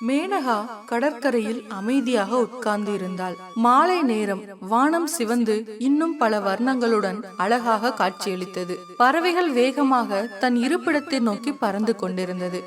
மேனகா கடற்கரையில் அமைதியாக உட்கார்ந்து இருந்தாள் மாலை நேரம் வானம் சிவந்து இன்னும் பல வர்ணங்களுடன் அழகாக காட்சியளித்தது. பறவைகள் வேகமாக தன் இருப்பிடத்தை நோக்கி பறந்து கொண்டிருந்தது.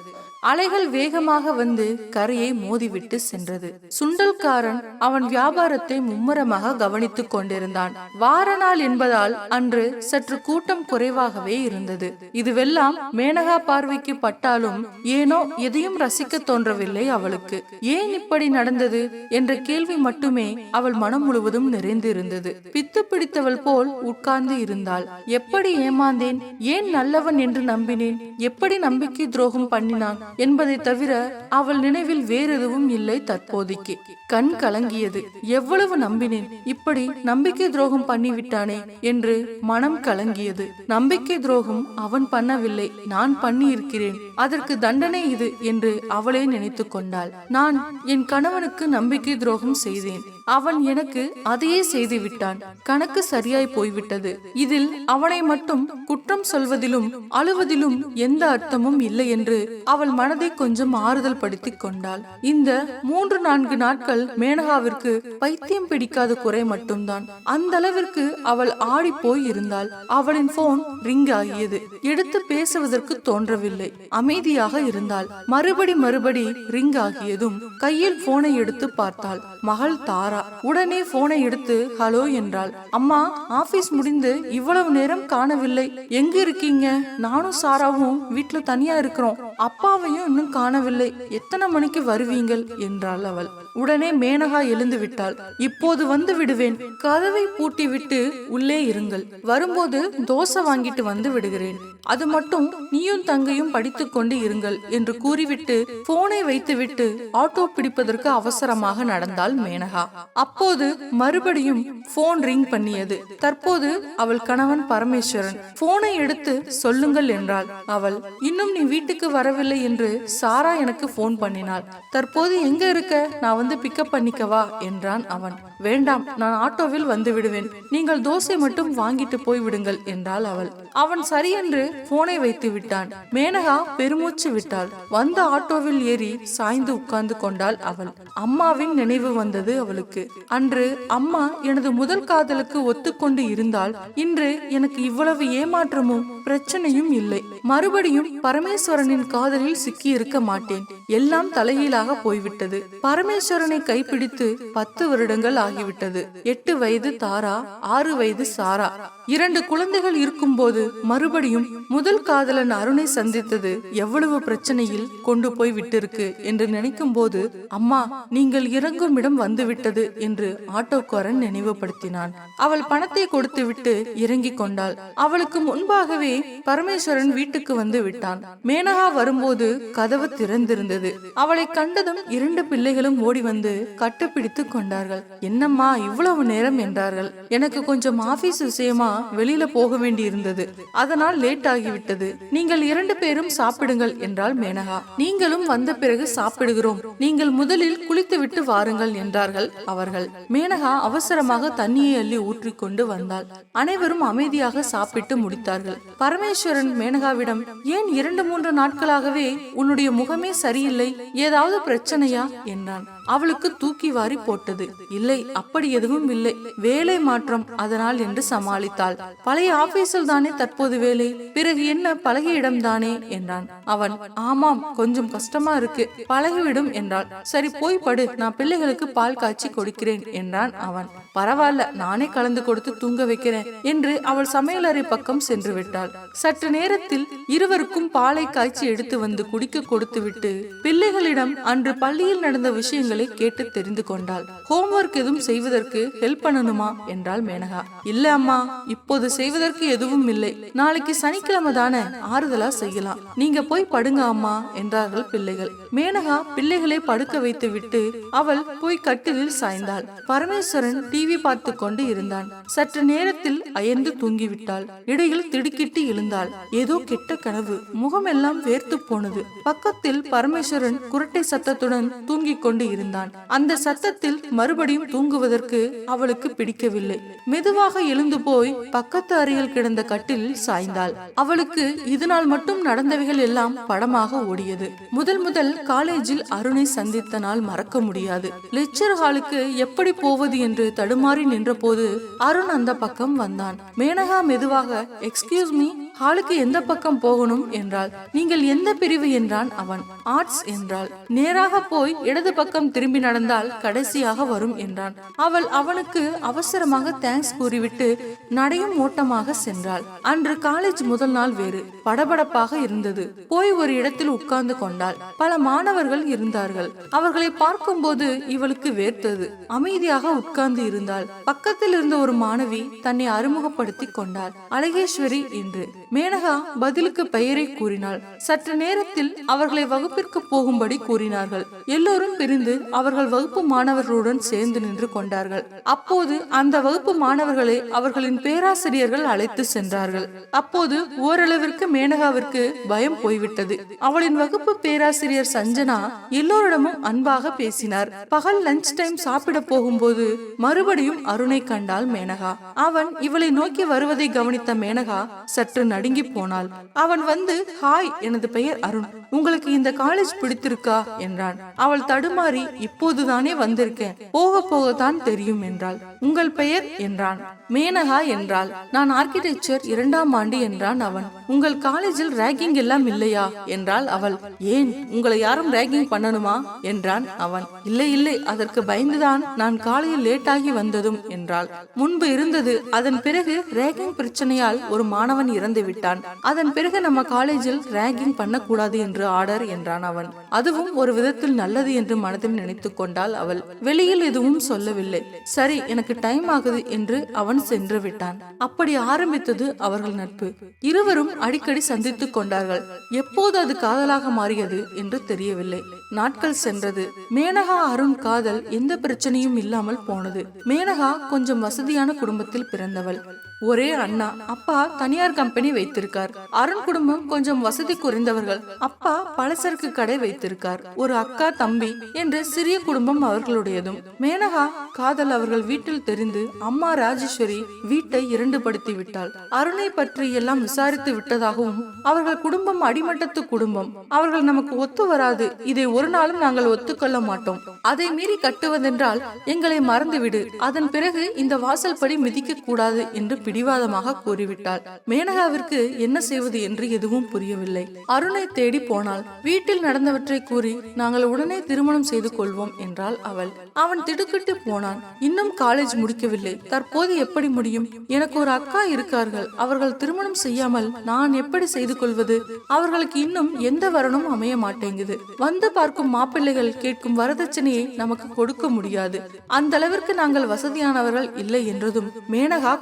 அலைகள் வேகமாக வந்து கரையை மோதிவிட்டு சென்றது. சுண்டல்காரன் அவன் வியாபாரத்தை மும்முரமாக கவனித்துக் கொண்டிருந்தான். வார நாள் என்பதால் அன்று சற்று கூட்டம் குறைவாகவே இருந்தது. இதுவெல்லாம் மேனகா பார்வைக்கு பட்டாலும் ஏனோ எதையும் ரசிக்க தோன்றவில்லை அவளுக்கு. ஏன் இப்படி நடந்தது என்ற கேள்வி மட்டுமே அவள் மனம் முழுவதும் நிறைந்திருந்தது. பித்து பிடித்தவள் போல் உட்கார்ந்து இருந்தாள். எப்படி ஏமாந்தேன்? ஏன் நல்லவன் என்று நம்பினேன்? எப்படி நம்பிக்கை துரோகம் பண்ணினான்? என்பதை தவிர அவள் நினைவில் வேறெதுவும் இல்லை தற்போதைக்கு. கண் கலங்கியது. எவ்வளவு நம்பினேன். இப்படி நம்பிக்கை துரோகம் பண்ணிவிட்டானே என்று மனம் கலங்கியது. நம்பிக்கை துரோகம் அவன் பண்ணவில்லை. நான் பண்ணி இருக்கிறேன் அதற்கு தண்டனை இது என்று அவளே நினைத்து கொண்டாள். நான் என் கணவனுக்கு நம்பிக்கை துரோகம் செய்தேன். அவன் எனக்கு அதையே செய்து விட்டான் கணக்கு சரியாய் போய்விட்டது. இதில் அவனை மட்டும் குற்றம் சொல்வதிலும் அழுவதிலும் எந்த அர்த்தமும் இல்லை என்று அவள் மனதை கொஞ்சம் ஆறுதல் படுத்திக் கொண்டாள். இந்த மூன்று நான்கு நாட்கள் மேனகாவிற்கு பைத்தியம் பிடிக்காத குறை மட்டும்தான். அந்த அளவிற்கு அவள் ஆடி போய் இருந்தாள். அவளின் போன் ரிங் ஆகியது. எடுத்து பேசுவதற்கு தோன்றவில்லை. அமைதியாக இருந்தாள். மறுபடி மறுபடி ரிங் ஆகியதும் கையில் போனை எடுத்து பார்த்தாள். மகள் தாரா. உடனே போனை எடுத்து ஹலோ என்றாள். அம்மா ஆபீஸ் முடிந்து இவ்வளவு நேரம் காணவில்லை. எங்க இருக்கீங்க? நானும் சாராவும் வீட்டுல தனியா இருக்கிறோம். அப்பாவை அப்பாவையும் இன்னும் காணவில்லை. எத்தனை மணிக்கு வருவீங்கள்? என்றாள் அவள். உடனே மேனகா எழுந்து விட்டாள் இப்போது வந்து விடுவேன். கதவை பூட்டி விட்டு உள்ளே இருங்கள். வரும்போது தோசை வாங்கிட்டு வந்து விடுகிறேன். அது மட்டும் நீயும் தங்கையும் படித்துக் கொண்டு இருங்கள் என்று கூறிவிட்டு போனை வைத்துவிட்டு ஆட்டோ பிடிப்பதற்கு அவசரமாக நடந்தாள் மேனகா. அப்போது மறுபடியும் போன் ரிங் பண்ணியது. தற்போது அவள் கணவன் பரமேஸ்வரன். போனை எடுத்து சொல்லுங்கள் என்றாள். அவள் இன்னும் நீ வீட்டுக்கு வரவில்லை என்று சாரா எனக்கு போன் பண்ணினாள். தற்போது எங்க இருக்க? நான் வந்து பிக்கப் பண்ணிக்கவா என்றான் அவன். வேண்டாம் நான் ஆட்டோவில் வந்து விடுவேன். நீங்கள் தோசை மட்டும் வாங்கிட்டு போய் விடுங்கள் என்றாள் அவள். அவன் சரியென்று போனை வைத்து விட்டான். மேனகா பெருமூச்சு விட்டாள். வந்த ஆட்டோவில் ஏறி சாய்ந்து உட்கார்ந்து கொண்டாள் அவள். அம்மாவின் நினைவு வந்தது அவளுக்கு. அன்று அம்மா எனது முதல் காதலுக்கு ஒத்துக்கொண்டு இருந்தால் இன்று எனக்கு இவ்வளவு ஏமாற்றமும் பிரச்சனையும் இல்லை. மறுபடியும் பரமேஸ்வரனின் காதலில் சிக்கி இருக்க மாட்டேன். எல்லாம் தலையீழாக போய்விட்டது. பரமேஸ்வரனை கைப்பிடித்து பத்து வருடங்கள் ஆகிவிட்டது. எட்டு வயது தாரா ஆறு வயது சாரா. இரண்டு குழந்தைகள் இருக்கும்போது மறுபடியும் முதல் காதலன் அருணை சந்தித்தது எவ்வளவு பிரச்சனையில் கொண்டு போய் விட்டிருக்கு என்று நினைக்கும் போது அம்மா நீங்கள் இறங்கும் இடம் வந்துவிட்டது என்று ஆட்டோக்காரன் நினைவுபடுத்தினான். அவள் பணத்தை கொடுத்துவிட்டு இறங்கிக் கொண்டாள். அவளுக்கு முன்பாகவே பரமேஸ்வரன் வீட்டுக்கு வந்து விட்டான். மேனகா வரும்போது கதவு திறந்திருந்தது. அவளை கண்டதும் இரண்டு பிள்ளைகளும் ஓடி வந்து கட்டுப்பிடித்து கொண்டார்கள். என்னம்மா இவ்வளவு நேரம் என்றார்கள். எனக்கு கொஞ்சம் ஆபீஸ் விஷயமா வெளியில போக வேண்டி இருந்தது அதனால் லேட் ஆகிவிட்டது. நீங்கள் இரண்டு பேரும் சாப்பிடுங்கள் என்றாள் மேனகா. நீங்களும் வந்த பிறகு சாப்பிடுகிறோம். நீங்கள் முதலில் குளித்துவிட்டு வாருங்கள் என்றார்கள் அவர்கள். மேனகா அவசரமாக தண்ணியை அள்ளி ஊற்றிக்கொண்டு வந்தாள். அனைவரும் அமைதியாக சாப்பிட்டு முடித்தார்கள். பரமேஸ்வரன் மேனகாவிடம் ஏன் இரண்டு மூன்று நாட்களாகவே உன்னுடைய முகமே சரியில்லை? ஏதாவது பிரச்சனையா? என்றான். அவளுக்கு தூக்கி வாரி போட்டது. இல்லை அப்படி எதுவும் இல்லை. வேலை மாற்றம் அதனால் என்று சமாளித்தாள். பழைய ஆபீஸில் தானே தற்போது வேலை? பிறகு என்ன? பழகிய இடம் தானே என்றான். அவன் ஆமாம் கொஞ்சம் கஷ்டமா இருக்கு. பழகிவிடும் என்றாள். சரி போய் படு. நான் பிள்ளைகளுக்கு பால் காய்ச்சி கொடுக்கிறேன் என்றான் அவன். பரவாயில்ல நானே கலந்து கொடுத்து தூங்க வைக்கிறேன் என்று அவள் சமையலறை பக்கம் சென்று விட்டாள். சற்று நேரத்தில் இருவருக்கும் பாலை காய்ச்சி எடுத்து வந்து குடிக்க கொடுத்து விட்டு பிள்ளைகளிடம் அன்று பள்ளியில் நடந்த விஷயங்கள் கேட்டு தெரிந்து கொண்டாள். ஹோம்ஒர்க் எதுவும் செய்வதற்கு ஹெல்ப் பண்ணணுமா? என்றாள் மேனகா. இல்ல அம்மா இப்போது செய்வதற்கு எதுவும் இல்லை. நாளைக்கு சனிக்கிழமை தானே ஆறுதலா செய்யலாம். நீங்க போய் படுங்க அம்மா என்றார்கள் பிள்ளைகள். மேனகா பிள்ளைகளை படுக்க வைத்து விட்டு அவள் போய் கட்டிலில் சாய்ந்தாள். பரமேஸ்வரன் டிவி பார்த்து கொண்டு இருந்தான். சற்று நேரத்தில் அயர்ந்து தூங்கிவிட்டாள். இடையில் திடுக்கிட்டு எழுந்தாள். ஏதோ கெட்ட கனவு. முகமெல்லாம் வேர்த்து போனது. பக்கத்தில் பரமேஸ்வரன் குரட்டை சத்தத்துடன் தூங்கிக் கொண்டு இருந்தான். இருந்தான் அந்த சத்தத்தில் மறுபடியும் தூங்குவதற்கு அவளுக்கு பிடிக்கவில்லை. மெதுவாக எழுந்து போய் பக்கத்து அறையில் கிடந்த கட்டிலில் சாய்ந்தாள். அவளுக்கு இதனால் மட்டும் நடந்தவைகள் எல்லாம் படமாக ஓடியது. முதல் முதல் காலேஜில் அருணை சந்தித்த நாள் மறக்க முடியாது. லெக்சர் ஹாலுக்கு எப்படி போவது என்று தடுமாறி நின்றபோது அருண் அந்த பக்கம் வந்தான். மேனகா மெதுவாக எக்ஸ்கியூஸ் மீ ஹாலுக்கு எந்த பக்கம் போகணும் என்றாள் நீங்கள் எந்த பிரிவு என்றான் அவன். ஆர்ட்ஸ் என்றாள். நேராக போய் இடது பக்கம் திரும்பி நடந்தால் கடைசியாக வரும் என்றான். அவள் அவனுக்கு அவசரமாக தேங்க்ஸ் கூறிவிட்டு நடையும் ஓட்டமாக சென்றாள். அன்று காலேஜ் முதல் நாள் வேறு. படபடப்பாக இருந்தது. போய் ஒரு இடத்தில் உட்கார்ந்து கொண்டாள். பல மாணவர்கள் இருந்தார்கள். அவர்களை பார்க்கும்போது இவளுக்கு வேர்த்தது. அமைதியாக உட்கார்ந்து இருந்தாள். பக்கத்தில் இருந்த ஒரு மாணவி தன்னை அறிமுகப்படுத்தி கொண்டாள். அழகேஸ்வரி என்று. மேனகா பதிலுக்கு பெயரை கூறினாள். சற்று நேரத்தில் அவர்களை வகுப்பிற்கு போகும்படி கூறினார்கள். எல்லோரும் பிரிந்து அவர்கள் வகுப்பு மாணவர்களுடன் சேர்ந்து நின்று கொண்டார்கள். அப்போது அந்த வகுப்பு மாணவர்களை அவர்களின் பேராசிரியர்கள் அழைத்து சென்றார்கள். அப்போது ஓரளவிற்கு மேனகாவிற்கு பயம் போய்விட்டது. அவளின் வகுப்பு பேராசிரியர் சஞ்சனா எல்லோரிடமும் அன்பாக பேசினார். பகல் லஞ்ச் டைம் சாப்பிட போகும்போது மறுபடியும் அருணை கண்டாள் மேனகா. அவன் இவளை நோக்கி வருவதை கவனித்த மேனகா சற்று நடுங்கி போனாள் அவன் வந்து ஹாய் எனது பெயர் அருண். உங்களுக்கு இந்த காலேஜ் பிடித்திருக்கா? என்றான். அவள் தடுமாறி இப்போதுதானே வந்திருக்கேன். போக போகத்தான் தெரியும் என்றாள். உங்கள் பெயர்? என்றான். மேனகா என்றாள். நான் ஆர்கிடெக்சர் இரண்டாம் ஆண்டு என்றான் அவன். உங்கள் காலேஜில் ரேகிங் எல்லாம் இல்லையா? என்றாள் அவள். ஏன்? உங்களை யாரும் ரேகிங் பண்ணணுமா? என்றான் அவன். இல்லை இல்லை. அதற்கு பயந்துதான் நான் காலையில் லேட்டாகி வந்ததும் என்றாள். முன்பு இருந்தது. அதன் பிறகு ரேகிங் பிரச்சனையால் ஒரு மாணவன் இறந்து விட்டான். அதன் பிறகு நம்ம காலேஜில் ரேகிங் பண்ணக்கூடாது என்று ஆர்டர் என்றான் அவன். அதுவும் ஒரு விதத்தில் நல்லது என்று மனதில் நினைத்து கொண்டாள் அவள். வெளியில் எதுவும் சொல்லவில்லை. சரி எனக்கு டைம் ஆகுது என்று அவன் சென்று விட்டான். அப்படி ஆரம்பித்தது அவர்கள் நட்பு. இருவரும் அடிக்கடி சந்தித்துக் கொண்டார்கள். எப்போது அது காதலாக மாறியது என்று தெரியவில்லை. நாட்கள் சென்றது. மேனகா அருண் காதல் எந்த பிரச்சனையும் இல்லாமல் போனது. மேனகா கொஞ்சம் வசதியான குடும்பத்தில் பிறந்தவள். ஒரே அண்ணா. அப்பா தனியார் கம்பெனி வைத்திருக்கார். அருண் குடும்பம் கொஞ்சம் வசதி குறைந்தவர்கள். அப்பா பலசரக்கு கடை வைத்திருக்கார். ஒரு அக்கா தம்பி என்று சிறிய குடும்பம் அவர்களுடையதும். மேனகா காதல் அவர்கள் வீட்டில் தெரிந்து அம்மா ராஜேஸ்வரி வீட்டை இரண்டுபடுத்தி விட்டாள். அருணை பற்றி எல்லாம் விசாரித்து விட்டதாகவும் அவர்கள் குடும்பம் அடிமட்டத்து குடும்பம். அவர்கள் நமக்கு ஒத்து வராது. இதை ஒரு நாளும் நாங்கள் ஒத்துக்கொள்ள மாட்டோம். அதை மீறி கட்டுவதென்றால் எங்களை மறந்துவிடு. அதன் பிறகு இந்த வாசல் படி மிதிக்க கூடாது என்று பிடிவாதமாக கூறிவிட்டாள். மேனகாவிற்கு என்ன செய்வது என்று எதுவும் புரியவில்லை. அருணை தேடி போனாள். வீட்டில் நடந்தவற்றை கூறி நாங்கள் உடனே திருமணம் செய்து கொள்வோம் என்றாள் அவள். அவன் திடுக்கிட்டு போனான். இன்னும் காலேஜ் முடிக்கவில்லை. தற்போது எப்படி முடியும்? எனக்கு ஒரு அக்கா இருக்கார்கள். அவர்கள் திருமணம் செய்யாமல் நான் எப்படி செய்து கொள்வது? அவர்களுக்கு இன்னும் எந்த வரனும் அமைய மாட்டேங்குது. வந்து பார்க்கும் மாப்பிள்ளைகள் கேட்கும் வரதட்சணையை நமக்கு கொடுக்க முடியாது. அந்த அளவிற்கு நாங்கள் வசதியானவர்கள் இல்லை என்றதும் மேனகா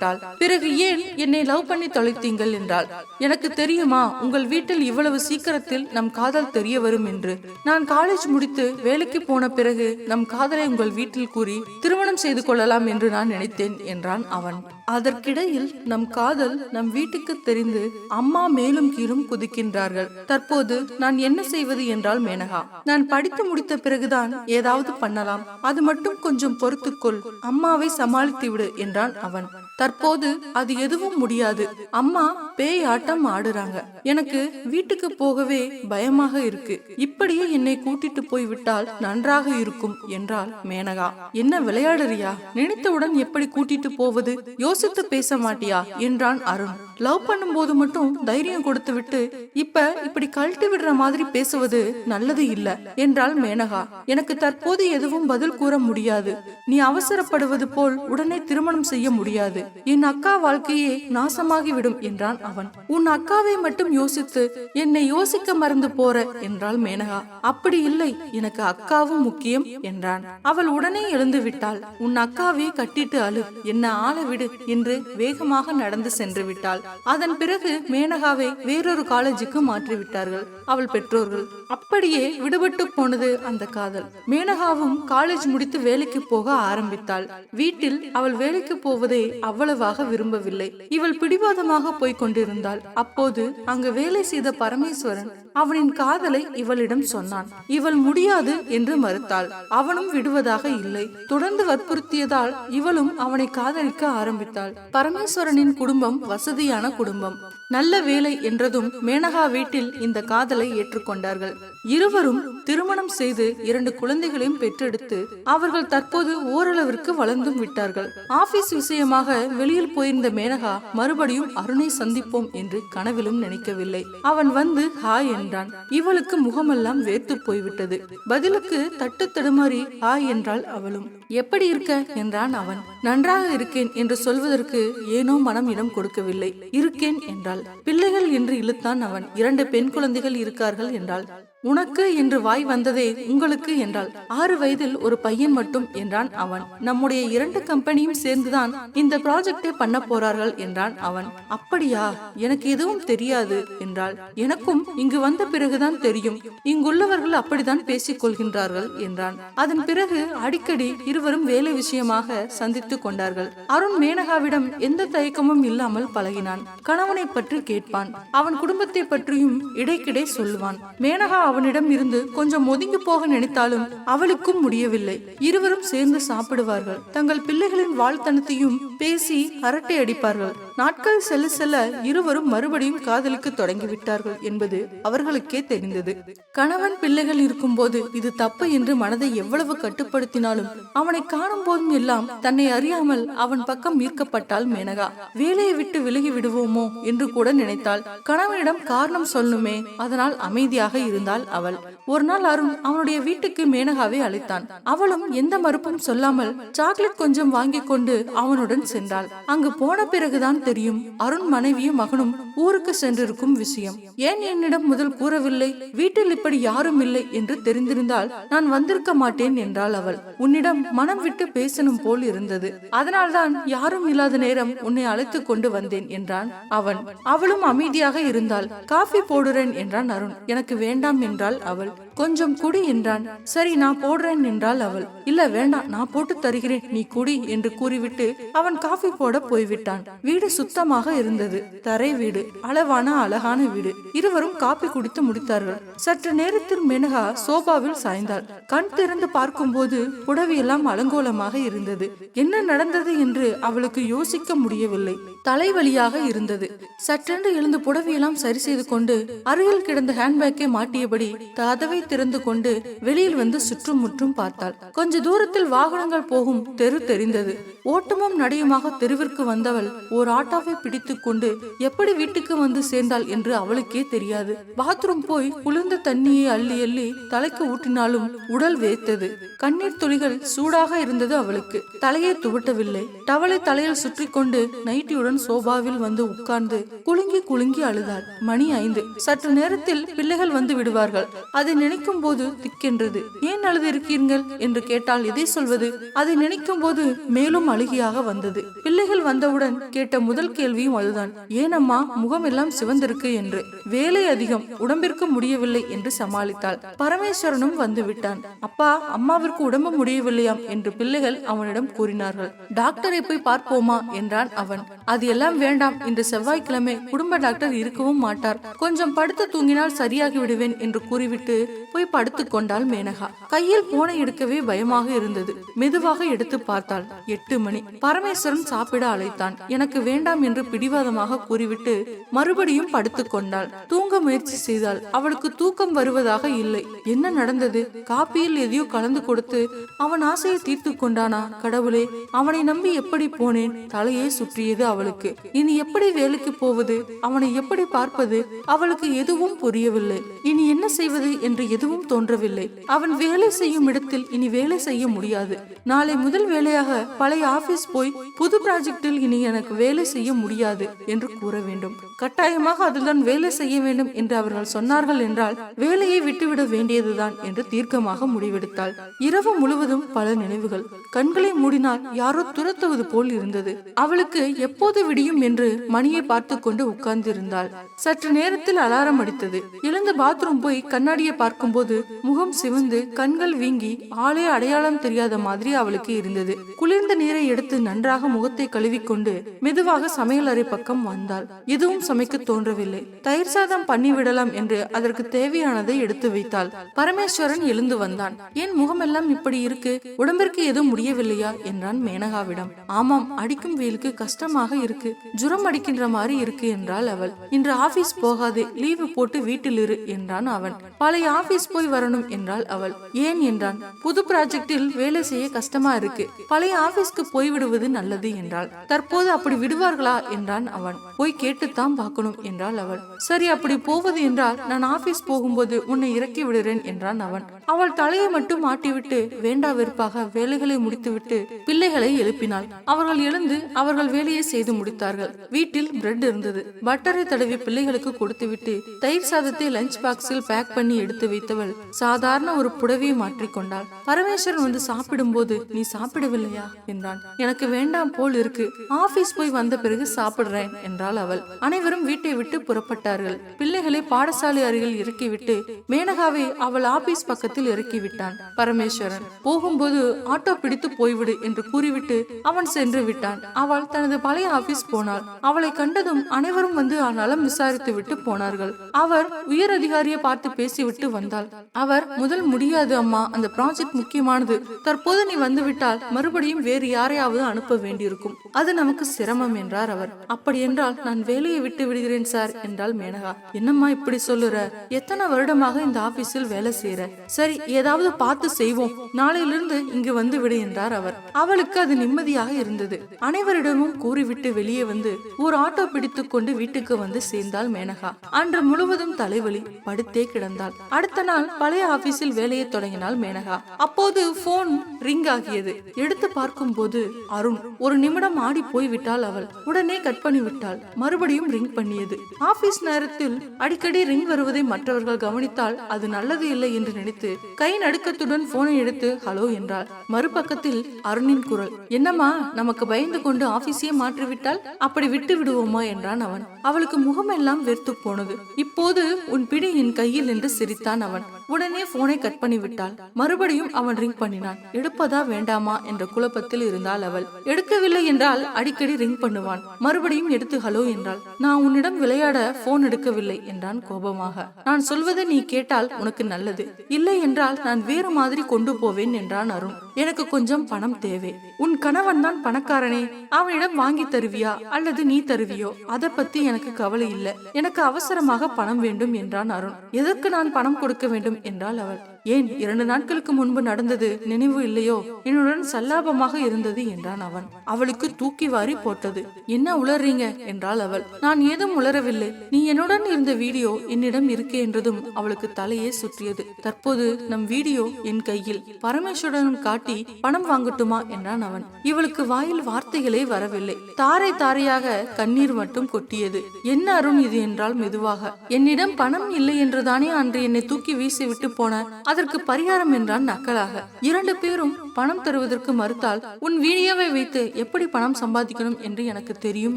கோபப்பட்டாள் பிறகு ஏன் என்னை லவ் பண்ணி தொலைத்தீங்கள் என்றாள். எனக்கு தெரியுமா உங்கள் வீட்டில் இவ்வளவு சீக்கிரத்தில் நம் காதல் தெரிய வரும் என்று. நான் காலேஜ் முடித்து வேலைக்கு போன பிறகு நம் காதலை உங்கள் வீட்டில் கூறி திருமணம் செய்து கொள்ளலாம் என்று நான் நினைத்தேன் என்றான் அவன். அதற்கிடையில் நம் காதல் நம் வீட்டுக்கு தெரிந்து அம்மா மேலும் கீழும் குதிக்கின்றார்கள். தற்போது நான் என்ன செய்வது என்றால் மேனகா நான் படித்து முடித்த பிறகுதான் ஏதாவது பண்ணலாம். அது மட்டும் கொஞ்சம் பொறுத்துக்கொள். அம்மாவை சமாளித்து விடு என்றான் அவன். தற்போது அது எதுவும் முடியாது. அம்மா பேய் ஆட்டம் ஆடுறாங்க. எனக்கு வீட்டுக்கு போகவே பயமாக இருக்கு. இப்படியே என்னை கூட்டிட்டு போய் விட்டால் நன்றாக இருக்கும் என்றாள் மேனகா. என்ன விளையாடுறியா? நினைத்தவுடன் எப்படி கூட்டிட்டு போவது? யோசித்து பேச மாட்டியா? என்றான் அருண். லவ் பண்ணும்போது மட்டும் தைரியம் கொடுத்து விட்டு இப்ப இப்படி கழட்டி விடுற மாதிரி பேசுவது நல்லது இல்ல என்றாள் மேனகா. எனக்கு தற்போது எதுவும் பதில் கூற முடியாது. நீ அவசரப்படுவது போல் உடனே திருமணம் செய்ய முடியாது. என் அக்கா வாழ்க்கையே நாசமாகிவிடும் என்றான் அவன். உன் அக்காவை மட்டும் யோசித்து என்னை யோசிக்க மறந்து போற என்றாள் மேனகா. அப்படி இல்லை எனக்கு அக்காவும் முக்கியம் என்றான். அவள் உடனே எழுந்து விட்டாள். உன் அக்காவை கட்டிட்டு அழு என்ன ஆள விடு என்று வேகமாக நடந்து சென்று விட்டாள். அதன் பிறகு மேனகாவை வேறொரு காலேஜுக்கு மாற்றிவிட்டார்கள். அவள் பெற்றோர்கள் அப்படியே விடுபட்டு போனது அந்த காதல். மேனகாவும் காலேஜ் முடித்து வேலைக்கு போக ஆரம்பித்தாள். வீட்டில் அவள் வேலைக்கு போவதை அவ்வளவாக விரும்பவில்லை. இவள் பிடிவாதமாக போய்க் கொண்டிருந்தாள். அப்போது அங்கு வேலை செய்த பரமேஸ்வரன் அவனின் காதலை இவளிடம் சொன்னான். இவள் முடியாது என்று மறுத்தாள். அவனும் விடுவதாக இல்லை. தொடர்ந்து வற்புறுத்தியதால் இவளும் அவனை காதலிக்க ஆரம்பித்தாள். பரமேஸ்வரனின் குடும்பம் வசதியான குடும்பம். நல்ல வேலை என்றதும் மேனகா வீட்டில் இந்த காதலை ஏற்றுக்கொண்டார்கள். இருவரும் திருமணம் செய்து இரண்டு குழந்தைகளையும் பெற்றெடுத்து அவர்கள் தற்போது ஓரளவிற்கு வளர்ந்தும் விட்டார்கள். ஆபீஸ் விஷயமாக வெளியில் போயிருந்த மேனகா மறுபடியும் அருணை சந்திப்போம் என்று கனவிலும் நினைக்கவில்லை. அவன் வந்து ஹாய் என்றான். இவளுக்கு முகமெல்லாம் வேர்த்து போய்விட்டது. பதிலுக்கு தட்டு தடுமாறி ஹாய் என்றாள் அவளும். எப்படி இருக்க? என்றான் அவன். நன்றாக இருக்கேன் என்று சொல்வதற்கு ஏனோ மனம் இடம் கொடுக்கவில்லை. இருக்கேன் என்றாள். பிள்ளைகள் என்று இழுத்தான் அவன். இரண்டு பெண் குழந்தைகள் இருக்கார்கள் என்றாள். உனக்கு என்று வாய் வந்ததே உங்களுக்கு என்றாள். ஆறு வயதில் ஒரு பையன் மட்டும் என்றான் அவன். நம்முடைய இரண்டு கம்பெனியும் சேர்ந்துதான் இந்த ப்ராஜெக்டை பண்ண போறார்கள் என்றான் அவன். அப்படியா? எனக்கு எதுவும் தெரியாது என்றாள். எனக்கும் இங்கு வந்த பிறகுதான் தெரியும். இங்குள்ளவர்கள் அப்படித்தான் பேசிக் கொள்கின்றார்கள் என்றான். அதன் பிறகு அடிக்கடி இருவரும் வேலை விஷயமாக சந்தித்துக் கொண்டார்கள். அருண் மேனகாவிடம் எந்த தயக்கமும் இல்லாமல் பழகினான். கணவனை பற்றி கேட்பான். அவன் குடும்பத்தை பற்றியும் இடைக்கிடை சொல்லுவான். மேனகா அவனிடம் இருந்து கொஞ்சம் ஒதுங்கி போக நினைத்தாலும் அவளுக்கும் முடியவில்லை. இருவரும் சேர்ந்து சாப்பிடுவார்கள். தங்கள் பிள்ளைகளின் வாழ்த்தனத்தையும் பேசி அரட்டை அடிப்பார்கள். நாட்கள் செல்ல செல்ல இருவரும் மறுபடியும் காதலுக்கு தொடங்கிவிட்டார்கள் என்பது அவர்களுக்கே தெரிந்தது. கணவன் பிள்ளைகள் இருக்கும்போது இது தப்பு என்று மனதை எவ்வளவு கட்டுப்படுத்தினாலும் அவனை காணும் போதும் எல்லாம் தன்னை அறியாமல் அவன் பக்கம் ஈர்க்கப்பட்டாள் மேனகா. வேலையை விட்டு விலகி விடுவோமோ என்று கூட நினைத்தாள். கணவனிடம் காரணம் சொல்லணுமே. அதனால் அமைதியாக இருந்தால் அவள் ஒரு நாள் அருண் அவனுடைய வீட்டுக்கு மேனகாவை அழைத்தான். அவளும் எந்த மறுப்பும் சொல்லாமல் சாக்லேட் கொஞ்சம் வாங்கி கொண்டு அவனுடன் சென்றாள். அங்கு போன பிறகுதான் தெரியும் அருண் மனைவியும் மகனும் ஊருக்கு சென்றிருக்கும் விஷயம். ஏன் என்னிடம் முதல் கூறவில்லை? வீட்டில் இப்படி யாரும் இல்லை என்று தெரிந்திருந்தால் நான் வந்திருக்க மாட்டேன் என்றாள் அவள். உன்னிடம் மனம் விட்டு பேசணும் போல் இருந்தது. அதனால்தான் யாரும் இல்லாத நேரம் உன்னை அழைத்து கொண்டு வந்தேன் என்றான் அவன். அவளும் அமைதியாக இருந்தாள் காஃபி போடுறேன் என்றான் அருண். எனக்கு வேண்டாம் என்றாள் அவள். available கொஞ்சம் குடி என்றான். சரி நான் போடுறேன் என்றாள் அவள். இல்ல வேண்டாம் நான் போட்டு தருகிறேன் நீ குடி என்று கூறிவிட்டு அவன் காஃபி போட போய்விட்டான். வீடு சுத்தமாக இருந்தது. தரை வீடு அளவான அழகான வீடு. இருவரும் காப்பி குடித்து முடித்தார்கள். சற்று நேரத்தில் மெனகா சோபாவில் சாய்ந்தாள். கண் திறந்து பார்க்கும்போது புடவையெல்லாம் அலங்கோலமாக இருந்தது. என்ன நடந்தது? என்று அவளுக்கு யோசிக்க முடியவில்லை. தலைவலியாக இருந்தது. சற்றென்று எழுந்து புடவையெல்லாம் சரி செய்து கொண்டு அருகில் கிடந்த ஹேண்ட்பேக்கை மாட்டியபடி கதவை திறந்து கொண்டு வெளியில் வந்து சுற்றும் முற்றும் பார்த்தாள். கொஞ்ச தூரத்தில் வாகனங்கள் போகும் தெரு தெரிந்தது. ஓட்டமும் நடையுமாக தெருவிற்கு வந்தவள் ஓர் ஆட்டோவை பிடித்து கொண்டு எப்படி வீட்டுக்கு வந்து சேர்ந்தாள் என்று அவளுக்கே தெரியாது. பாத்ரூம் போய் குளிர்ந்த தண்ணியை அள்ளி அள்ளி தலைக்கு ஊட்டினாலும் உடல் வேர்த்தது. கண்ணீர் துளிகள் சூடாக இருந்தது அவளுக்கு. தலையை துவட்டவில்லை. டவலை தலையில் சுற்றி கொண்டு நைட்டியுடன் சோபாவில் வந்து உட்கார்ந்து குலுங்கி குலுங்கி அழுதாள். மணி ஐந்து. சற்று நேரத்தில் பிள்ளைகள் வந்து விடுவார்கள். அதை நினைக்கும் போது திக்கின்றது. ஏன் அழுது இருக்கீர்கள் என்று கேட்டால் எதை சொல்வது. அதை நினைக்கும் போது மேலும் அழுகியாக வந்தது. பிள்ளைகள் வந்தவுடன் கேட்ட முதல் கேள்வியும் அதுதான். ஏனம்மா முகம் எல்லாம் சிவந்திருக்கு என்று. வேலை அதிகம். உடம்பிற்கு முடியவில்லை என்று சமாளித்தாள். பரமேஸ்வரனும் வந்து விட்டான் அப்பா அம்மாவிற்கு உடம்பு முடியவில்லையாம் என்று பிள்ளைகள் அவனிடம் கூறினார்கள். டாக்டரை போய் பார்ப்போமா? என்றான் அவன். அது எல்லாம் வேண்டாம். இன்று செவ்வாய்க்கிழமை குடும்ப டாக்டர் இருக்கவும் மாட்டார். கொஞ்சம் படுத்து தூங்கினால் சரியாகி விடுவேன் என்று கூறிவிட்டு போய் படுத்துக் கொண்டாள் மேனகா. கையில் போனை எடுக்கவே பயமாக இருந்தது. மெதுவாக எடுத்து பார்த்தாள். எட்டு மணி. பரமேஸ்வரன் சாப்பிட அழைத்தான். எனக்கு வேண்டாம் என்று பிடிவாதமாக கூறிவிட்டு மறுபடியும் படுத்துக் கொண்டாள். தூங்க முயற்சி செய்தாள். அவளுக்கு தூக்கம் வருவதாக இல்லை. என்ன நடந்தது? காப்பியில் எதையோ கலந்து கொடுத்து அவன் ஆசையை தீர்த்து கொண்டானா? கடவுளே அவனை நம்பி எப்படி போனேன்? தலையே சுற்றியது அவளுக்கு. இனி எப்படி வேலைக்கு போவது? அவனை எப்படி பார்ப்பது? அவளுக்கு எதுவும் புரியவில்லை. இனி என்ன செய்வது? என்று எதுவும் தோன்றவில்லை. அவன் வேலை செய்யும் இடத்தில் இனி வேலை செய்ய முடியாது. நாளை முதல் வேலையாக பழைய ஆபீஸ் போய் புது ப்ராஜெக்டில் இனி எனக்கு வேலை செய்ய முடியாது என்று கூற வேண்டும். கட்டாயமாக அதில்தான் வேலை செய்ய வேண்டும் என்று அவர்கள் சொன்னார்கள் என்றால் வேலையை விட்டுவிட வேண்டியதுதான் என்று தீர்க்கமாக முடிவெடுத்தாள். இரவு முழுவதும் பல நினைவுகள். கண்களை மூடினால் யாரோ துரத்துவது போல் இருந்தது. அவளுக்கு எப்போது விடியும் என்று மணியை பார்த்து கொண்டு உட்கார்ந்திருந்தாள். சற்று நேரத்தில் அலாரம் அடித்தது. எழுந்து பாத்ரூம் போய் கண்ணாடியை பார்க்கும் பார்க்கும்போது முகம் சிவந்து கண்கள் வீங்கி ஆளே அடையாளம் தெரியாத மாதிரி அவளுக்கு இருந்தது. குளிர்ந்த நீரை எடுத்து நன்றாக முகத்தை கழுவிக்கொண்டு மெதுவாக சமையல் அறை பக்கம் வந்தாள். எதுவும் சமைக்க தோன்றவில்லை. தயிர் சாதம் பண்ணிவிடலாம் என்று அதற்கு தேவையானதை எடுத்து வைத்தாள். பரமேஸ்வரன் எழுந்து வந்தான். ஏன் முகமெல்லாம் இப்படி இருக்கு? உடம்பிற்கு எதுவும் முடியவில்லையா? என்றான் மேனகாவிடம். ஆமாம் அடிக்கும் வெயிலுக்கு கஷ்டமாக இருக்கு. ஜுரம் அடிக்கின்ற மாதிரி இருக்கு என்றாள் அவள். இன்று ஆபீஸ் போகாதே லீவு போட்டு வீட்டில் இரு என்றான் அவன். பழைய ஆபீஸ் ஆபீஸ் போய் வரணும் என்றாள் அவள். ஏன் என்றான்? புது ப்ராஜெக்டில் வேலை செய்ய கஷ்டமா இருக்கு. பழைய ஆபீஸ்க்கு போய் விடுவது நல்லது என்றாள். தற்போது அப்படி விடுவார்களா? என்றான் அவன். போய் கேட்டுத்தான் பார்க்கணும் என்றாள் அவள். சரி அப்படி போவது என்றால் நான் ஆபீஸ் போகும்போது உன்னை இறக்கி விடுறேன் என்றான் அவன். அவள் தலையை மட்டும் மாட்டிவிட்டு வேண்டா வெறுப்பாக வேலைகளை முடித்துவிட்டு பிள்ளைகளை எழுப்பினாள். அவர்கள் எழுந்து அவர்கள் வேலையை செய்து முடித்தார்கள். வீட்டில் பிரெட் இருந்தது. பட்டரை தடவி பிள்ளைகளுக்கு கொடுத்துவிட்டு தயிர் சாதத்தை லஞ்ச் பாக்ஸில் பேக் பண்ணி எடுத்து வைத்து வைத்தவள் சாதாரண ஒரு புடவையை மாற்றிக்கொண்டாள் பரமேஸ்வரன் வந்து சாப்பிடும்போது நீ சாப்பிடவில்லையா? என்றான். எனக்கு வேண்டாம் போல் இருக்கு. ஆபீஸ் போய் வந்த பிறகு சாப்பிடுறேன் என்றாள் அவள். அனைவரும் வீட்டை விட்டு புறப்பட்டார்கள். பிள்ளைகளை பாடசாலை அருகில் இறக்கிவிட்டு மேனகாவை அவள் ஆபீஸ் பக்கத்தில் இறக்கிவிட்டான். பரமேஸ்வரன் போகும்போது ஆட்டோ பிடித்து போய்விடு என்று கூறிவிட்டு அவன் சென்று விட்டான். அவள் தனது பழைய ஆபீஸ் போனாள். அவளை கண்டதும் அனைவரும் வந்து நலம் விசாரித்து விட்டு போனார்கள். அவர் உயர் அதிகாரியை பார்த்து பேசிவிட்டு வந்தார். வந்தாள் அவர் முதல் முடியாது அம்மா. அந்த ப்ராஜெக்ட் முக்கியமானது. தற்போது நீ வந்துவிட்டால் மறுபடியும் வேறு யாரையாவது அனுப்ப வேண்டியிருக்கும். அது நமக்கு சிரமம் என்றார் அவர். அப்படி என்றால் நான் வேலையை விட்டு விடுகிறேன் சார் என்றாள் மேனகா. என்னம்மா இப்படி சொல்லுற? எத்தனை வருடமாக இந்த ஆபீஸில் வேலை செய்யற சரி ஏதாவது பார்த்து செய்வோம். நாளையிலிருந்து இங்கு வந்து விடு என்றார் அவர். அவளுக்கு அது நிம்மதியாக இருந்தது. அனைவரிடமும் கூறிவிட்டு வெளியே வந்து ஒரு ஆட்டோ பிடித்துக் கொண்டு வீட்டுக்கு வந்து சேர்ந்தாள் மேனகா. அன்று முழுவதும் தலைவலி படுத்தே கிடந்தாள். அடுத்த மறுநாள் பழைய ஆபீஸில் வேலையை தொடங்கினாள் மேனகா. அப்போது போன் ரிங் ஆகியது. எடுத்து பார்க்கும் போது அருண் ஒரு நிமிடம் ஆடி போய் விட்டாள் அவள். உடனே கட் பண்ணி விட்டாள் மறுபடியும் ரிங் பண்ணியது. ஆபீஸ் நேரத்தில் அடிக்கடி ரிங் வருவதை மற்றவர்கள் கவனித்தால் அது நல்லது இல்லை என்று நினைத்து கை நடுக்கத்துடன் போனை எடுத்து ஹலோ என்றாள். மறுபக்கத்தில் அருணின் குரல். என்னம்மா நமக்கு பயந்து கொண்டு ஆபீஸையே மாற்றிவிட்டால் அப்படி விட்டு விடுவோமா என்றான் அவன். அவளுக்கு முகமெல்லாம் வெறுத்து போனது. இப்போது உன் பிடி என் கையில் என்று சிரித்தான் அவன். உடனே போனை கட் பண்ணிவிட்டாள். மறுபடியும் அவன் ரிங் பண்ணினான். எடுப்பதா வேண்டாமா என்ற குழப்பத்தில் இருந்தாள் அவள். எடுக்கவில்லை என்றால் அடிக்கடி ரிங் பண்ணுவான். மறுபடியும் எடுத்து ஹலோ என்றாள். நான் உன்னிடம் விளையாட போன் எடுக்கவில்லை என்றான் கோபமாக. நான் சொல்வதை நீ கேட்டால் உனக்கு நல்லது. இல்லை என்றால் நான் வேறு மாதிரி கொண்டு போவேன் என்றான் அருண். எனக்கு கொஞ்சம் பணம் தேவை. உன் கணவன் தான் பணக்காரனே. அவனிடம் வாங்கி தருவியா? அல்லது நீ தருவியோ? அதை பத்தி எனக்கு கவலை இல்லை. எனக்கு அவசரமாக பணம் வேண்டும் என்றான் அருண். எதற்கு நான் பணம் கொடுக்க வேண்டும் என்றாள் அவள். ஏன் இரண்டு நாட்களுக்கு முன்பு நடந்தது நினைவு இல்லையோ? என்னுடன் சல்லாபமாக இருந்தது என்றான் அவன். அவளுக்கு தூக்கி வாரி போட்டது. என்ன உளறீங்க? என்றாள் அவள். நான் ஏதும் உளரவில்லை நீ என்னுடன் இருந்த வீடியோ என்னிடம் இருக்கு என்றதும் அவளுக்கு தலையே சுற்றியது. தற்போது நம் வீடியோ என் கையில். பரமேஸ்வரன் காட்டி பணம் வாங்கட்டுமா? என்றான் அவன். இவளுக்கு வாயில் வார்த்தைகளே வரவில்லை. தாரை தாரையாக கண்ணீர் மட்டும் கொட்டியது. என்ன அருண் இது? என்றால் மெதுவாக. என்னிடம் பணம் இல்லை என்றுதானே அன்று என்னை தூக்கி வீசி விட்டு போன அதற்கு பரிகாரம் என்றான் நக்கலாக. இரண்டு பேரும் பணம் தருவதற்கு மறுத்தால் உன் வீடியோவை வைத்து எப்படி பணம் சம்பாதிக்கணும் என்று எனக்கு தெரியும்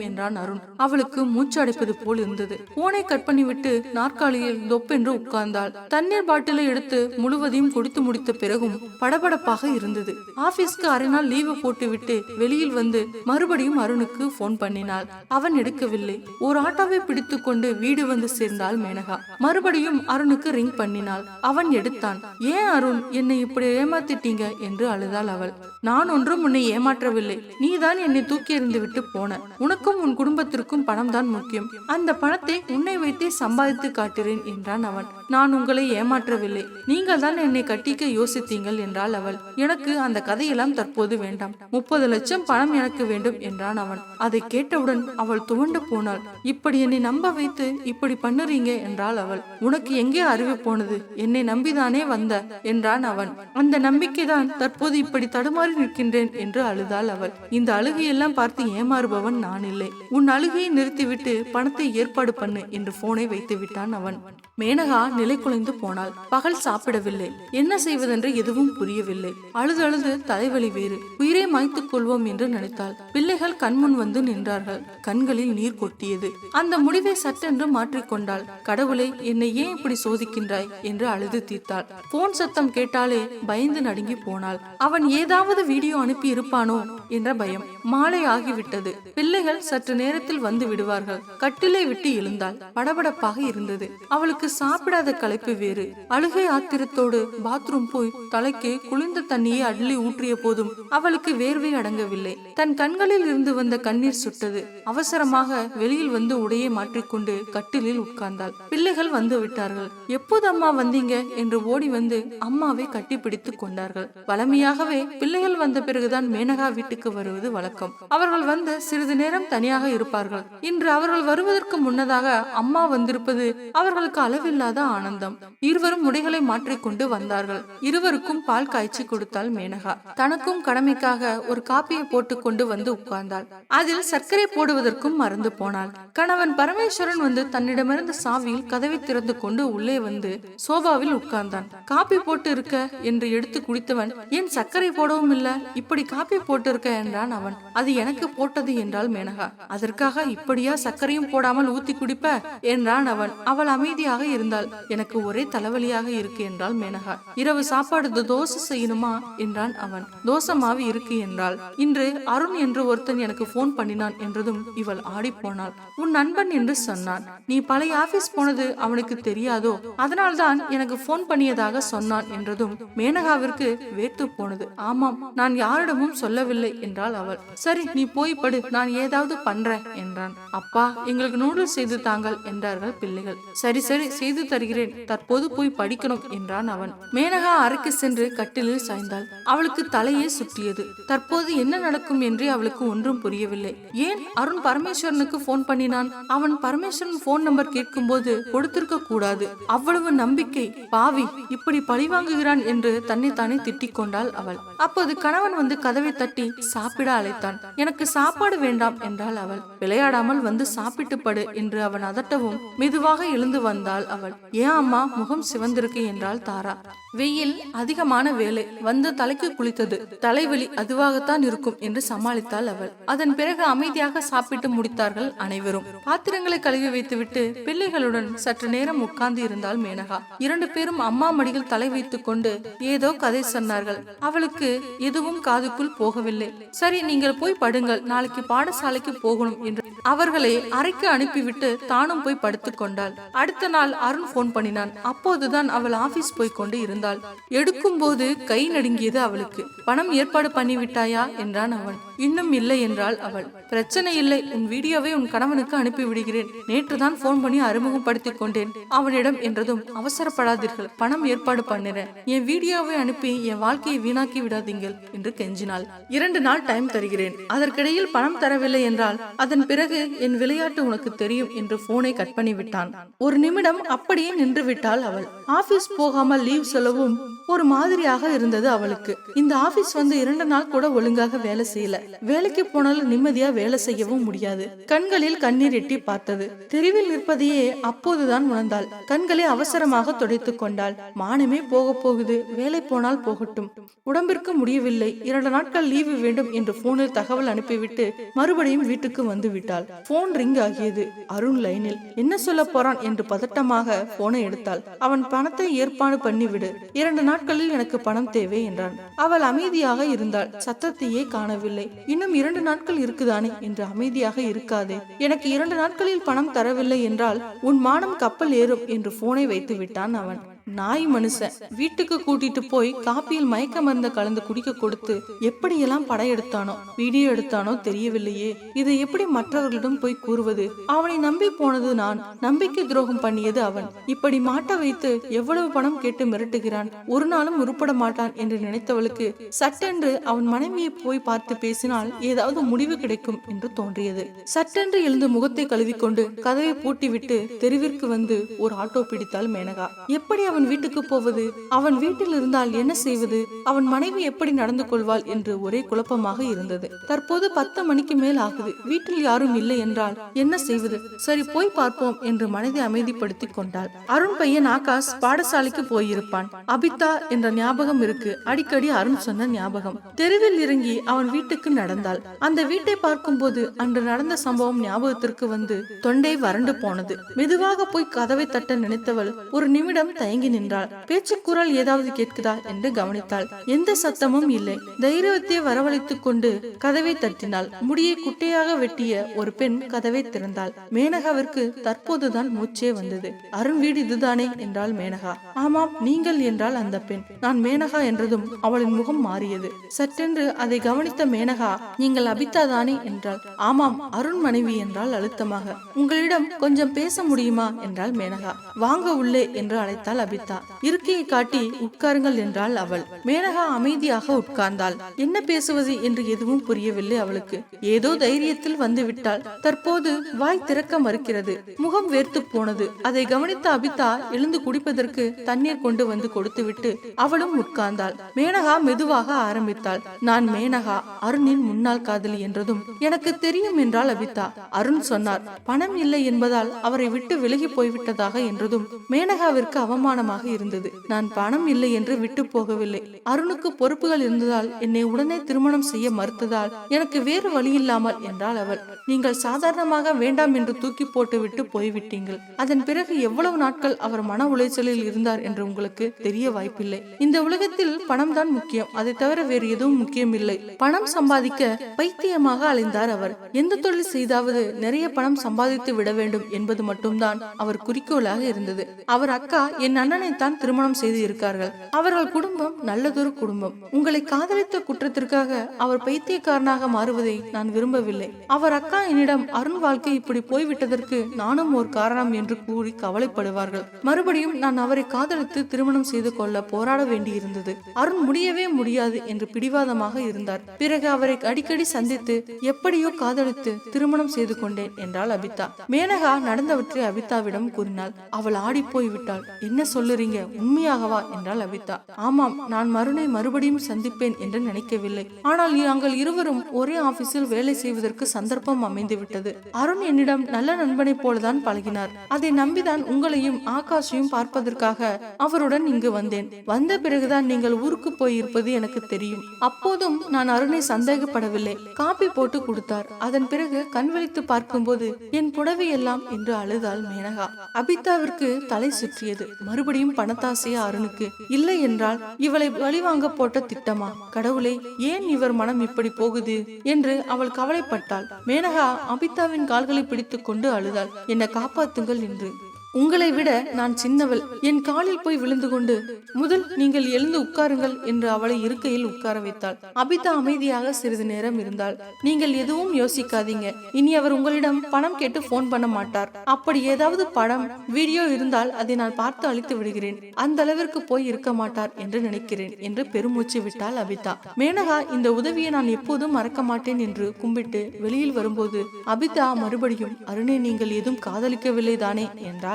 என்றான் அருண். அவளுக்கு மூச்சு அடைப்பது போல் இருந்தது. போனை கட் பண்ணிவிட்டு நாற்காலியில் தொப்பென்று உட்கார்ந்தாள். தண்ணீர் பாட்டிலை எடுத்து முழுவதையும் குடித்து முடித்த பிறகும் படபடப்பாக இருந்தது. ஆபீஸ்க்கு அரை நாள் லீவு போட்டுவிட்டு வெளியில் வந்து மறுபடியும் அருணுக்கு போன் பண்ணினாள். அவன் எடுக்கவில்லை. ஒரு ஆட்டோவை பிடித்துக் கொண்டு வீடு வந்து சேர்ந்தாள் மேனகா. மறுபடியும் அருணுக்கு ரிங் பண்ணினாள். அவன் எடுத்தான். ஏன் அருண் என்னை இப்படி ஏமாத்திட்டீங்க? என்று அழுதாள் அவள். நான் ஒன்றும் உன்னை ஏமாற்றவில்லை. நீதான் என்னை தூக்கி எறிந்து விட்டு போன. உனக்கும் உன் குடும்பத்திற்கும் பணம் தான் முக்கியம். அந்த பணத்தை உன்னை வைத்தே சம்பாதித்து காட்டுறேன் என்றான் அவன். நான் உங்களை ஏமாற்றவில்லை. நீங்கள் தான் என்னை கட்டிக்க யோசித்தீங்கள் என்றாள் அவள். எனக்கு அந்த கதையெல்லாம் தற்போது வேண்டாம். முப்பது லட்சம் பணம் எனக்கு வேண்டும் என்றான் அவன். அதை கேட்டவுடன் அவள் துவண்டு போனாள். இப்படி என்னை நம்ப வைத்து இப்படி பண்ணுறீங்க என்றாள் அவள். உனக்கு எங்கே அறிவு போனது? என்னை நம்பிதானே வந்த? என்றான் அவன். அந்த நம்பிக்கைதான் தற்போது இப்படி தடுமாறி நிற்கின்றேன் என்று அழுதாள் அவள். இந்த அழுகையெல்லாம் பார்த்து ஏமாறுபவன் நான் இல்லை. உன் அழுகையை நிறுத்திவிட்டு பணத்தை ஏற்பாடு பண்ணு என்று போனை வைத்து விட்டான் அவன். மேனகா நிலை குலைந்து போனாள். பகல் சாப்பிடவில்லை. என்ன செய்வதென்று எதுவும் புரியவில்லை. அழுது அழுது தலைவலி வேறு. உயிரை மாய்த்துக் கொள்வோம் என்று நினைத்தாள். பிள்ளைகள் கண்முன் வந்து நின்றார்கள். கண்களில் நீர் கொட்டியது. அந்த முடிவை சட்டென்று மாற்றிக்கொண்டாள் கடவுளை என்னை ஏன் இப்படி சோதிக்கின்றாய்? என்று அழுது தீர்த்தாள். போன் சத்தம் கேட்டாலே பயந்து நடுங்கி போனாள். அவன் ஏதாவது வீடியோ அனுப்பி இருப்பானோ? என்ற பயம். மாலை ஆகிவிட்டது. பிள்ளைகள் சற்று நேரத்தில் வந்து விடுவார்கள். கட்டிலை விட்டு எழுந்தாள். படபடப்பாக இருந்தது. அவளுக்கு சாப்பிடாத களைப்பு வேறு. அழுகை ஆத்திரத்தோடு பாத்ரூம் போய் தலைக்கு குளிர்ந்த தண்ணியை அள்ளி ஊற்றிய போதும் அவளுக்கு வேர்வை அடங்கவில்லை. தன் கண்களில் இருந்து வந்த கண்ணீர் சுட்டது. அவசரமாக வெளியில் வந்து உடையை மாற்றிக்கொண்டு கட்டிலில் உட்கார்ந்தாள். பிள்ளைகள் வந்து விட்டார்கள். எப்போது அம்மா வந்தீங்க? என்று ஓடி வந்து அம்மாவை கட்டி பிடித்துக் கொண்டார்கள். வளமையாகவே பிள்ளைகள் வந்த பிறகுதான் மேனகா வீட்டுக்கு வருவது வழக்கம். அவர்கள் வந்து சிறிது நேரம் தனியாக இருப்பார்கள். இன்று அவர்கள் வருவதற்கு முன்னதாக அம்மா வந்திருப்பது அவர்களுக்கு அளவில்லாத ஆனந்தம். இருவரும் உடைகளை மாற்றிக்கொண்டு வந்தார்கள். இருவருக்கும் பால் காய்ச்சி கொடுத்தாள் மேனகா. தனக்கும் கடமைக்காக ஒரு காப்பியை போட்டு கொண்டு வந்து உட்கார்ந்தாள். அதில் சர்க்கரை போடுவதற்கும் மறந்து போனாள். கணவன் பரமேஸ்வரன் வந்து தன்னிடமிருந்து சாவியில் கதவை திறந்து கொண்டு உள்ளே வந்து சோபாவில் உட்கார்ந்தான். காப்பி போட்டு இருக்க என்று எடுத்து குடித்தவன் ஏன் சர்க்கரை போடவும் இல்ல? இப்படி காப்பி போட்டு இருக்க என்றான் அவன். அது எனக்கு போட்டது என்றால் மேனகா. அதற்காக இப்படியா சர்க்கரையும் போடாமல் ஊத்தி குடிப்ப? என்றான் அவன். அவள் அமைதியாக இருந்தாள். எனக்கு ஒரே தலைவலியாக இருக்கு என்றாள் மேனகா. இரவு சாப்பாடு தோசை செய்யணுமா? என்றான் அவன். தோசை மாவு இருக்கு என்றாள். இன்று அருண் என்று ஒருத்தன் எனக்கு போன் பண்ணினான் என்றதும் இவள் ஆடிப்போனாள். உன் நண்பன் என்று சொன்னான். நீ பழைய ஆபீஸ் போனது அவனுக்கு தெரியாதோ? அதனால்தான் எனக்கு போன் பண்ணியதாக சொன்னான் என்றதும் மேனகாவிற்கு வேர்த்து போனது. ஆமாம் நான் யாரிடமும் சொல்லவில்லை என்றாள் அவள். சரி நீ போய் படு. நான் ஏதாவது பண்றேன் என்றான். அப்பா எங்களுக்கு நூடுல்ஸ் செய்து தாங்கள் என்றார்கள் பிள்ளைகள். சரி சரி செய்து தருகிறேன். தற்போது போய் படிக்கணும் என்றான் அவன். மேனகா அறைக்கு சென்று கட்டிலில் சாய்ந்தாள். அவளுக்கு தலையே சுற்றியது தற்போது என்ன நடக்கும் என்றே அவளுக்கு ஒன்றும் புரியவில்லை. ஏன்? அருண் பரமேஸ்வரனுக்கு போன் பண்ணினான். அவன் பரமேஸ்வரன் போன் நம்பர் கேட்கும் போது கொடுத்திருக்க கூடாது. அவ்வளவு நம்பிக்கை. பாவி இப்படி பழிவாங்குகிறான் என்று தன்னைத்தானே திட்டிக் கொண்டாள் அவள். அப்போது கணவன் வந்து கதவை தட்டி சாப்பிட அழைத்தான். எனக்கு சாப்பாடு வேண்டாம் என்றாள் அவள். விளையாடாமல் வந்து சாப்பிட்டு படு என்று அவன் அதட்டவும் மெதுவாக எழுந்து வந்தாள் அவள். ஏன் அம்மா முகம் சிவந்திருக்கு என்றாள் தாரா. வெயில் அதிகமான வேலை வந்து தலைக்கு குளித்தது. தலைவலி அதுவாகத்தான் இருக்கும் என்று சமாளித்தாள் அவள். அதன் பிறகு அமைதியாக சாப்பிட்டு முடித்தார்கள் அனைவரும். பாத்திரங்களை கழுவி வைத்துவிட்டு பிள்ளைகளுடன் சற்று நேரம் உட்கார்ந்து இருந்தாள் மேனகா. இரண்டு பேரும் அம்மா மடியில் தலை வைத்துக் கொண்டு ஏதோ கதை சொன்னார்கள். அவளுக்கு எதுவும் காதுக்குள் போகவில்லை. சரி நீங்கள் போய் படுங்கள். நாளைக்கு பாடசாலைக்கு போகணும் என்று அவர்களை அறைக்கு அனுப்பிவிட்டு தானும் போய் படுத்துக் கொண்டாள். அடுத்த நாள் அருண் போன் பண்ணினான். அப்போதுதான் அவள் ஆபீஸ் போய் கொண்டு இருந்தாள். எடுக்கும் போது கை நடுங்கியது அவளுக்கு. பணம் ஏற்பாடு பண்ணிவிட்டாயா? என்றான் அவன். இன்னும் இல்லை என்றாள் அவள். பிரச்சனை இல்லை உன் வீடியோவை உன் கணவனுக்கு அனுப்பி விடுகிறேன் நேற்று தான் போன் பண்ணி அறிமுகப்படுத்திக் கொண்டேன். அவனிடம் என்றதும் அவசரப்படாதீர்கள் பணம் ஏற்பாடு பண்ணினேன் என் வீடியோவை அனுப்பி என் வாழ்க்கையை வீணாக்கி விடாதீங்கள் என்று கெஞ்சினாள். இரண்டு நாள் டைம் தருகிறேன். அதற்கிடையில் பணம் தரவில்லை என்றால் அதன் பிறகு என் விளையாட்டு உனக்கு தெரியும் என்று போனை கட் பண்ணி விட்டான் ஒரு நிமிடம் அப்படியே நின்று விட்டாள் அவள். ஆபீஸ் போகாமல் லீவ் சொல்லவும் ஒரு மாதிரியாக இருந்தது அவளுக்கு. இந்த ஆபீஸ் வந்து இரண்டு நாள் கூட ஒழுங்காக வேலை செய்யல. வேலைக்கு போனாலும் நிம்மதியா வேலை செய்யவும் முடியாது. கண்களில் கண்ணீர் எட்டி பார்த்தது. தெருவில் நிற்பதையே அப்போதுதான் உணர்ந்தாள். கண்களை அவசரமாக துடைத்துக் கொண்டாள். மானமே போக போகுது. வேலை போனால் போகட்டும். உடம்பிற்கு முடியவில்லை. இரண்டு நாட்கள் லீவு வேண்டும் என்று போனில் தகவல் அனுப்பிவிட்டு மறுபடியும் வீட்டுக்கு வந்து விட்டாள். போன் ரிங் ஆகியது. அருண் லைனில் என்ன சொல்ல போறான் என்று பதட்டமாக போனை எடுத்தாள். அவன் பணத்தை ஏற்பாடு பண்ணிவிடு. இரண்டு நாட்களில் எனக்கு பணம் தேவை என்றான். அவள் அமைதியாக இருந்தாள். சத்தத்தையே காணவில்லை. இன்னும் இரண்டு நாட்கள் இருக்குதானே? என்று அமைதியாக இருக்காதே. எனக்கு இரண்டு நாட்களில் பணம் தரவில்லை என்றால் உன் மானம் கப்பல் ஏறும் என்று போனை வைத்து விட்டான் அவன். நாய் மனுஷன் வீட்டுக்கு கூட்டிட்டு போய் காப்பியில் மயக்க மருந்த கலந்து குடிக்க கொடுத்து எப்படியெல்லாம் படையெடுத்தானோ வீடியோ எடுத்தானோ தெரியவில்லையே. இதை எப்படி மற்றவர்களிடம் போய் கூறுவது? அவனை நம்பி போனது நான். நம்பிக்கை துரோகம் பண்ணியது அவன். இப்படி மாட்ட வைத்து எவ்வளவு பணம் கேட்டு மிரட்டுகிறான்? ஒரு நாளும் உருப்பட மாட்டான் என்று நினைத்தவளுக்கு சட்டென்று அவன் மனைவியை போய் பார்த்து பேசினால் ஏதாவது முடிவு கிடைக்கும் என்று தோன்றியது. சட்டென்று எழுந்து முகத்தை கழுவிக்கொண்டு கதவை பூட்டிவிட்டு தெருவிற்கு வந்து ஒரு ஆட்டோ பிடித்தாள் மேனகா. எப்படி அவன் வீட்டுக்கு போவது? அவன் வீட்டில் இருந்தால் என்ன செய்வது? அவன் மனைவி எப்படி நடந்து கொள்வாள் என்று ஒரே குழப்பமாக இருந்தது. தற்போது பத்து மணிக்கு மேல் ஆகுது. வீட்டில் யாரும் இல்லை என்றால் என்ன செய்வது? சரி போய் பார்ப்போம் என்று மனதை அமைதிப்படுத்திக் கொண்டாள். அருண் பையன் ஆகாஷ் பாடசாலைக்கு போயிருப்பான். அபிதா என்ற ஞாபகம் இருக்கு. அடிக்கடி அருண் சொன்ன ஞாபகம். தெருவில் இறங்கி அவன் வீட்டுக்கு நடந்தாள். அந்த வீட்டை பார்க்கும்போது அன்று நடந்த சம்பவம் ஞாபகத்திற்கு வந்து தொண்டை வறண்டு போனது. மெதுவாக போய் கதவை தட்ட நினைத்தவள் ஒரு நிமிடம் தயங்கி நின்றாள். பேச்சு குரல் ஏதாவது கேட்குதா என்று கவனித்தாள். எந்த சத்தமும் இல்லை. தைரியத்தை வரவழைத்துக் கொண்டு கதவை தட்டினாள். முடியை குட்டையாக வெட்டிய ஒரு பெண் கதவை திறந்தாள். மேனகாவிற்கு தற்போதுதான் மூச்சே வந்தது. அருண் வீடு இதுதானே? என்றாள் மேனகா. ஆமாம் நீங்கள் என்றால் அந்த பெண். நான் மேனகா என்றதும் அவளின் முகம் மாறியது. சட்டென்று அதை கவனித்த மேனகா நீங்கள் அபிதா தானே என்றாள். ஆமாம் அருண் மனைவி என்றால் அழுத்தமாக. உங்களிடம் கொஞ்சம் பேச முடியுமா? என்றாள் மேனகா. வாங்க உள்ளே என்று அழைத்தாள் அபிதா இருக்கையை காட்டி உட்காருங்கள் என்றாள் அவள். மேனகா அமைதியாக உட்கார்ந்தாள். என்ன பேசுவது என்று எதுவும் புரியவில்லை அவளுக்கு. ஏதோ தைரியத்தில் வந்து விட்டாள். தற்போது வாய் திறக்க மறுக்கிறது. முகம் வேர்த்து போனது. அதை கவனித்த அபிதா எழுந்து குடிப்பதற்கு தண்ணீர் கொண்டு வந்து கொடுத்துவிட்டு அவளும் உட்கார்ந்தாள். மேனகா மெதுவாக ஆரம்பித்தாள். நான் மேனகா அருணின் முன்னாள் காதலி என்றதும். எனக்கு தெரியும் என்றால் அபிதா. அருண் சொன்னார். பணம் இல்லை என்பதால் அவரை விட்டு விலகி போய்விட்டதாக என்றதும். மேனகாவிற்கு அவமானமாக இருந்தது. நான் பணம் இல்லை என்று விட்டு போகவில்லை. அருணுக்கு பொறுப்புகள் இருந்ததால் என்னை உடனே திருமணம் செய்ய மறுத்ததால் எனக்கு வேறு வழி இல்லாமல் என்றாள் அவள். நீங்கள் சாதாரணமாக வேண்டாம் என்று தூக்கி போட்டுவிட்டு போய்விட்டீங்கள் அதன் பிறகு எவ்வளவு நாட்கள் அவர் மன உளைச்சலில் இருந்தார் என்று உங்களுக்கு தெரிய வாய்ப்பில்லை. இந்த உலகத்தில் பணம் தான் முக்கியம். அதை தவிர வேறு எதுவும் முக்கியம் இல்லை பணம் சம்பாதிக்க பைத்தியமாக அலைந்தார் அவர். எந்த தொழில் செய்தாவது நிறைய பணம் சம்பாதித்து விட வேண்டும் என்பது மட்டும்தான் அவர் குறிக்கோளாக இருந்தது. அவர் அக்கா என் அண்ணனை தான் திருமணம் செய்து இருக்கார்கள். அவர்கள் குடும்பம் நல்லதொரு குடும்பம். உங்களை காதலித்த குற்றத்திற்காக அவர் பைத்தியக்காரனாக மாறுவதை நான் விரும்பவில்லை. அவர் அக்கா அக்கா என்னிடம் அருண் வாழ்க்கை இப்படி போய்விட்டதற்கு நானும் ஒரு காரணம் என்று கூறி கவலைப்படுவார்கள். மறுபடியும் நான் அவரை காதலித்து திருமணம் செய்து கொள்ள போராட வேண்டியிருந்தது. அருண் முடியவே முடியாது என்று பிடிவாதமாக இருந்தார். பிறகு அவரை அடிக்கடி சந்தித்து எப்படியோ காதலித்து திருமணம் செய்து கொண்டேன் என்றாள் அபிதா. மேனகா நடந்தவற்றை அபிதாவிடம் கூறினாள். அவள் ஆடி போய்விட்டாள். என்ன சொல்லுறீங்க? உண்மையாகவா? என்றாள் அபிதா. ஆமாம் நான் மருணை மறுபடியும் சந்திப்பேன் என்று நினைக்கவில்லை. ஆனால் நாங்கள் இருவரும் ஒரே ஆபீஸில் வேலை செய்வதற்கு சந்தர்ப்பம் அமைந்து அமைந்துவிட்டது. அருண் என்னிடம் நல்ல நண்பனைப் போலதான் பழகினார். அதை நம்பிதான் உங்களையும் ஆகாஷையும் பார்ப்பதற்காக அவருடன் இங்கு வந்தேன். வந்த பிறகுதான் நீங்கள் ஊருக்கு போயிருப்பது எனக்கு தெரியும். அப்போதும் நான் அருணை சந்தேகப்படவில்லை. காப்பி போட்டு கொடுத்தார். அதன் பிறகு கண்விழித்து பார்க்கும்போது என் புடவை எல்லாம் என்று அழுதாள் மேனகா. அபிதாவிற்கு தலை சுற்றியது. மறுபடியும் பணத்தாசையா அருணுக்கு இல்லை என்றால் இவளை வழிவாங்க போட்ட திட்டமா? கடவுளை ஏன் இவர் மனம் இப்படி போகுது? என்று அவள் கவலைப்பட்டாள். மேனகா அபிதாவின் கால்களை பிடித்துக் கொண்டு அழுதாள். என்னை காப்பாத்துங்கள் என்று. உங்களை விட நான் சின்னவள். என் காலில் போய் விழுந்து கொண்டு முதல் நீங்கள் எழுந்து உட்காருங்கள் என்று அவளை இருக்கையில் உட்கார வைத்தாள். அபிதா அமைதியாக சிறிது நேரம் இருந்தாள். நீங்கள் எதுவும் யோசிக்காதீங்க. இனி அவர் உங்களிடம் பணம் கேட்டு போன் பண்ண மாட்டார். அப்படி ஏதாவது படம் வீடியோ இருந்தால் அதை நான் பார்த்து அழித்து விடுகிறேன். அந்த அளவிற்கு போய் இருக்க மாட்டார் என்று நினைக்கிறேன் என்று பெருமூச்சு விட்டாள் அபிதா. மேனகா இந்த உதவியை நான் எப்போதும் மறக்க மாட்டேன் என்று கும்பிட்டு வெளியில் வரும்போது அபிதா மறுபடியும் அருணே நீங்கள் எதுவும் காதலிக்கவில்லை தானே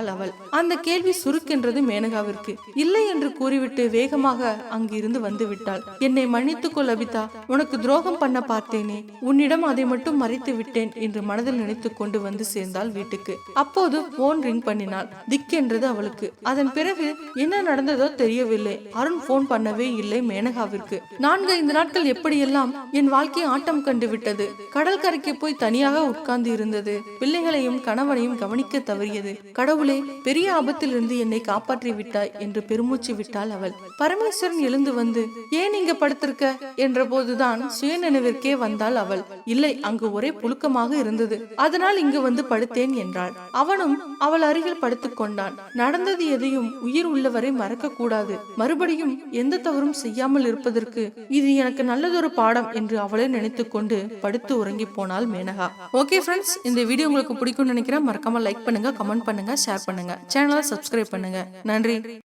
என்றாள் அவள். அந்த கேள்வி சுருக்கென்றது மேனகாவிற்கு. இல்லை என்று கூறிவிட்டு வேகமாக அங்கிருந்து வந்து விட்டாள் என்னை மன்னித்துக் கொள் அபிதா. உனக்கு துரோகம் பண்ண பார்த்தேனே. உன்னிடம் அதை மட்டும் மறைத்து விட்டேன் என்று மனதில் நினைத்துக் கொண்டு வந்து சேர்ந்தாள் வீட்டுக்கு. அப்போது போன் ரிங் பண்ணினாள். திக்கென்றது அவளுக்கு. அதன் பிறகு என்ன நடந்ததோ தெரியவில்லை. அருண் போன் பண்ணவே இல்லை மேனகாவிற்கு. நான்கு ஐந்து நாட்கள் எப்படியெல்லாம் என் வாழ்க்கை ஆட்டம் கண்டு விட்டது. கடல் கரைக்கு போய் தனியாக உட்கார்ந்து இருந்தது. பிள்ளைகளையும் கணவனையும் கவனிக்க தவறியது. கடவுளே பெரிய ஆபத்திலிருந்து என்னை காப்பாற்றி விட்டாய் என்று பெருமூச்சு விட்டாள் அவள். பரமேஸ்வரன் எழுந்து வந்து ஏன் இங்க படுத்திருக்க? என்ற போதுதான் சுயநினைவிற்கே வந்தாள் அவள். இல்லை அங்கு ஒரே புழுக்கமாக இருந்தது. அதனால் இங்கு வந்து படுத்தேன் என்றாள். அவனும் அவள் அருகில் படுத்துக் கொண்டான். நடந்தது எதையும் உயிர் உள்ளவரை மறக்க கூடாது. மறுபடியும் எந்த தவறும் செய்யாமல் இருப்பதற்கு இது எனக்கு நல்லதொரு பாடம் என்று அவளே நினைத்துக் கொண்டு படுத்து உறங்கி போனாள் மேனகா. ஓகே ஃப்ரெண்ட்ஸ் இந்த வீடியோ உங்களுக்கு பிடிக்கும்னு நினைக்கிறேன். மறக்காம லைக் பண்ணுங்க கமெண்ட் பண்ணுங்க ஷேர் பண்ணுங்க. சேனலை சப்ஸ்கிரைப் பண்ணுங்க. நன்றி.